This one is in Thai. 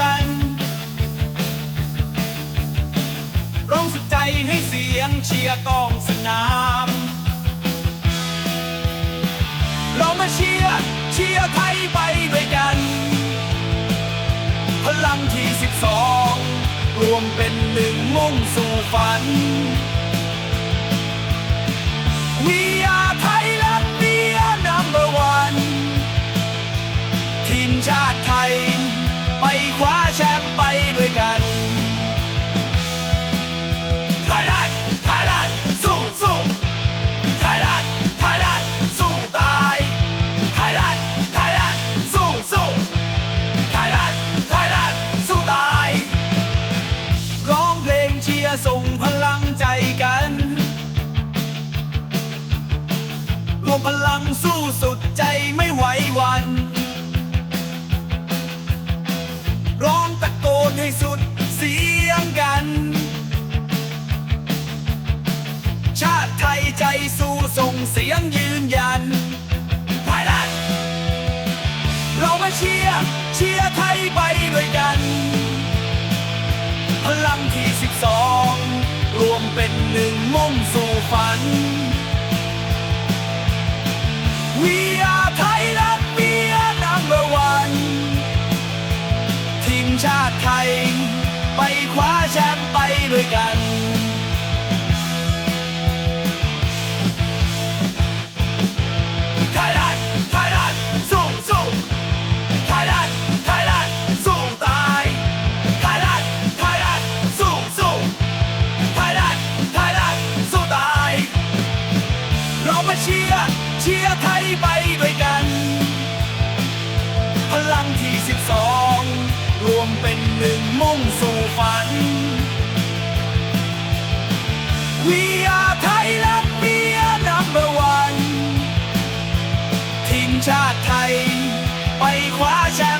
กันร้องสุดใจให้เสียงเชียร์กองสนาม เรามาเชียร์เชียร์ไทยไปด้วยกัน พลังที่สิบสองรวมเป็นหนึ่งมุ่งสู่ฝัน ทีมชาติไทย ไปคว้าแชมป์ไปด้วยกัน Thailand Thailand สู้สู้ Thailand Thailand สู้ตาย Thailand Thailand สู้สู้ Thailand Thailand สู้ตายร้องเพลงเชียร์ส่งพลังใจกันรวมพลังสู้สุด เสียงยืนยันไทยแลนด์เรามาเชียร์เชียร์ไทยไปด้วยกัน พลังที่สิบสองรวมเป็นหนึ่งมุ่งสู่ฝัน We are Thailand we are number one ทีมชาติไทย ไปคว้าแชมป์ไปด้วยกัน เชียร์เชียร์ไทยไปด้วยกัน พลังที่ 12 รวมเป็นหนึ่งมุ่งสู่ฝัน We are Thailand We are number one ทีมชาติไทย ไปคว้าแชมป์